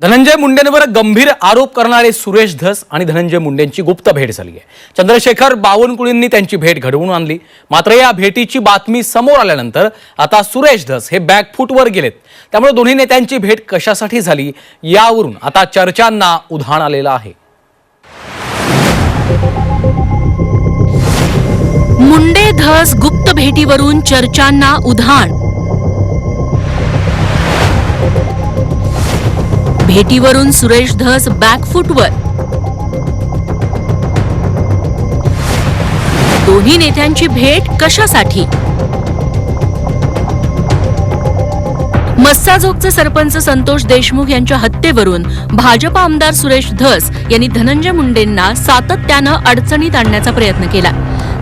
धनंजय मुंडेंवर गंभीर आरोप करणारे सुरेश धस आणि धनंजय मुंडेंची गुप्त भेट झाली आहे. चंद्रशेखर बावनकुळींनी त्यांची भेट घडवून आणली. मात्र या भेटीची बातमी समोर आल्यानंतर आता सुरेश धस हे बॅकफूटवर गेलेत. त्यामुळे दोन्ही नेत्यांची भेट कशासाठी झाली यावरून आता चर्चांना उधाण आलेलं आहे. मुंडे धस गुप्त भेटीवरून चर्चांना उधाण भेटीवरून सुरेश धस बॅकफुटवर दोन्ही नेत्यांची भेट कशासाठी? मस्साजोगचे सरपंच संतोष देशमुख यांच्या हत्येवरून भाजप आमदार सुरेश धस यांनी धनंजय मुंडेंना सातत्यानं अडचणीत आणण्याचा प्रयत्न केला.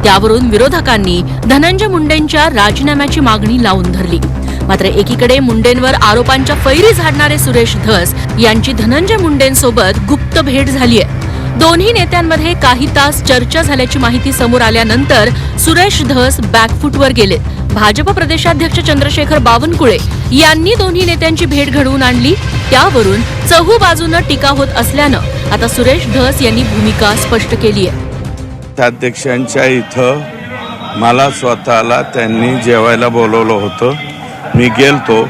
त्यावरून विरोधकांनी धनंजय मुंडेंच्या राजीनाम्याची मागणी लावून धरली. मात्र एकीकडे मुंडेंवर आरोपांच्या फैरी झाडणारे सुरेश धस यांची धनंजय मुंडेंसोबत गुप्त भेट झाली आहे दोन्ही नेत्यांमध्ये काही तास चर्चा झाल्याची माहिती समोर आल्यानंतर सुरेश धस बॅकफुटवर गेले. भाजप प्रदेशाध्यक्ष चंद्रशेखर बावनकुळे यांनी दोन्ही नेत्यांची भेट घडवून आणली. त्यावरून चहू बाजूनं टीका होत असल्यानं आता सुरेश धस यांनी भूमिका स्पष्ट केली आहे अध्यक्षांच्या इथं मला स्वतःला त्यांनी जेवायला बोलवलं होतं. मी गेलतो.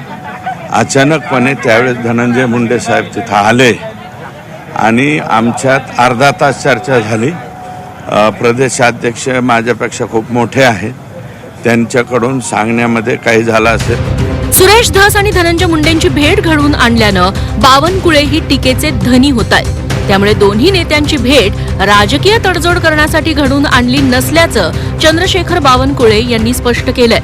अचानकपणे त्यावेळेस धनंजय मुंडे साहेब तिथं आले. आणि आमच्यात अर्धा तास चर्चा झाली. प्रदेशाध्यक्ष माझ्यापेक्षा खूप मोठे आहेत. त्यांच्याकडून सांगण्यामध्ये काही झालं असेल. सुरेश धस आणि धनंजय मुंडेंची भेट घडवून आणल्यानं बावनकुळे ही टीकेचे धनी होत आहेत त्यामुळे दोन्ही नेत्यांची भेट राजकीय तडजोड करण्यासाठी घडवून आणली नसल्याचं चंद्रशेखर बावनकुळे यांनी स्पष्ट केलंय.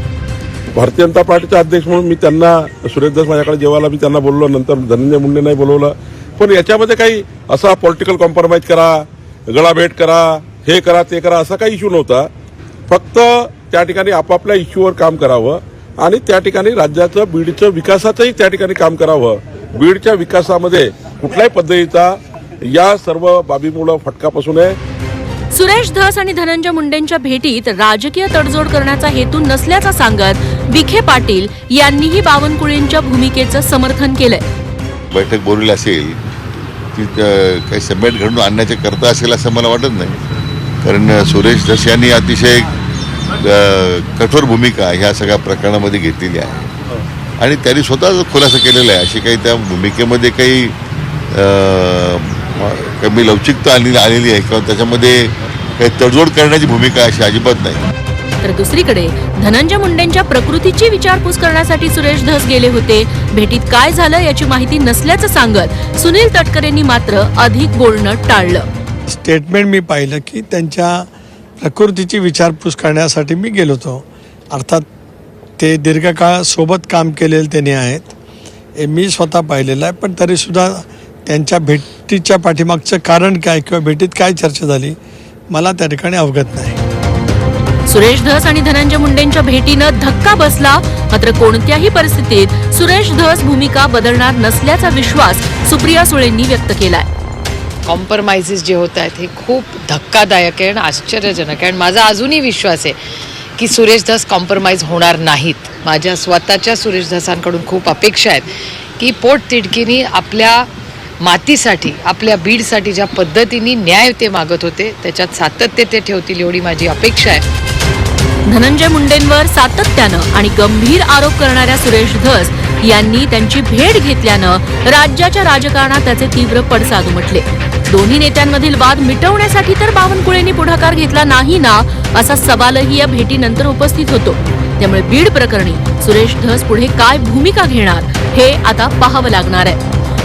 भारतीय जनता पार्टीचे अध्यक्ष म्हणून मी त्यांना सुरेश दास माझ्याकडे जेवायला मी त्यांना बोललो नंतर धनंजय मुंडे नाही बोलवलं. पण याच्यामध्ये काही असा पॉलिटिकल कॉम्प्रोमाइज करा गळाभेट करा हे करा ते करा असा काही इश्यू नव्हता. फक्त त्या ठिकाणी आपापल्या इश्यूवर काम करावं आणि त्या ठिकाणी राज्याचं बीडचं विकासाचंही त्या ठिकाणी काम करावं. बीडच्या विकासामध्ये कुठल्याही पद्धतीचा या सर्व बाबीमुळं फटका बसू नये. सुरेश धस आणि धनंजय मुंडेंच्या भेटीत राजकीय तडजोड करण्याचा हेतू नसल्याचा सांगत विखे पाटील यांनीही बावनकुळेंच्या भूमिकेचं समर्थन केलंय. बैठक बोलली असेल ती काही समेट घडून आणण्याचे करता असेल असं मला वाटत नाही. कारण सुरेश धस यांनी अतिशय कठोर भूमिका ह्या सगळ्या प्रकरणामध्ये घेतलेली आहे. आणि त्यांनी स्वतः खुलासा केलेला आहे. अशी काही त्या भूमिकेमध्ये काही कमी लवचिकता आलेली आलेली आहे. किंवा त्याच्यामध्ये काही तडजोड करण्याची भूमिका अशी अजिबात नाही. तर दुसरीकडे धनंजय मुंडेंच्या प्रकृतीची विचारपूस करण्यासाठी सुरेश धस गेले होते. भेटीत काय झालं याची माहिती नसल्याचं सांगत सुनील तटकरेंनी मात्र अधिक बोलणं टाळलं. स्टेटमेंट मी पाहिलं की त्यांच्या प्रकृतीची विचारपूस करण्यासाठी मी गेलो होतो. अर्थात ते दीर्घकाळ सोबत काम केलेले त्यांनी आहेत. हे मी स्वतः पाहिलेलं आहे. पण तरीसुद्धा त्यांच्या भेटीच्या पाठीमागचं कारण काय किंवा भेटीत काय चर्चा झाली मला त्या ठिकाणी अवगत नाही. सुरेश धस आणि धनंजय मुंडेंच्या भेटीनं धक्का बसला मात्र कोणत्याही परिस्थितीत सुरेश धस भूमिका बदलणार नसल्याचा विश्वास सुप्रिया सुळेंनी व्यक्त केलाय. कॉम्प्रोमाइजेस जे होत आहेत हे खूप धक्कादायक आहे आणि आश्चर्यजनक आहे. आणि माझा अजूनही विश्वास आहे की सुरेश धस कॉम्प्रोमाइज होणार नाहीत. माझ्या स्वतःच्या सुरेश धसांकडून खूप अपेक्षा आहेत की पोटतिडकीनी आपल्या मातीसाठी आपल्या बीडसाठी ज्या पद्धतीने न्याय ते मागत होते त्याच्यात सातत्य ते ठेवतील एवढी माझी अपेक्षा आहे. धनंजय मुंडेंवर सातत्यानं आणि गंभीर आरोप करणाऱ्या सुरेश धस यांनी त्यांची भेट घेतल्यानं राज्याच्या राजकारणात त्याचे तीव्र पडसाद उमटले. दोन्ही नेत्यांमधील वाद मिटवण्यासाठी तर बावनकुळेंनी पुढाकार घेतला नाही ना असा सवालही या भेटीनंतर उपस्थित होतो. त्यामुळे बीड प्रकरणी सुरेश धस पुढे काय भूमिका घेणार हे आता पाहावं लागणार आहे.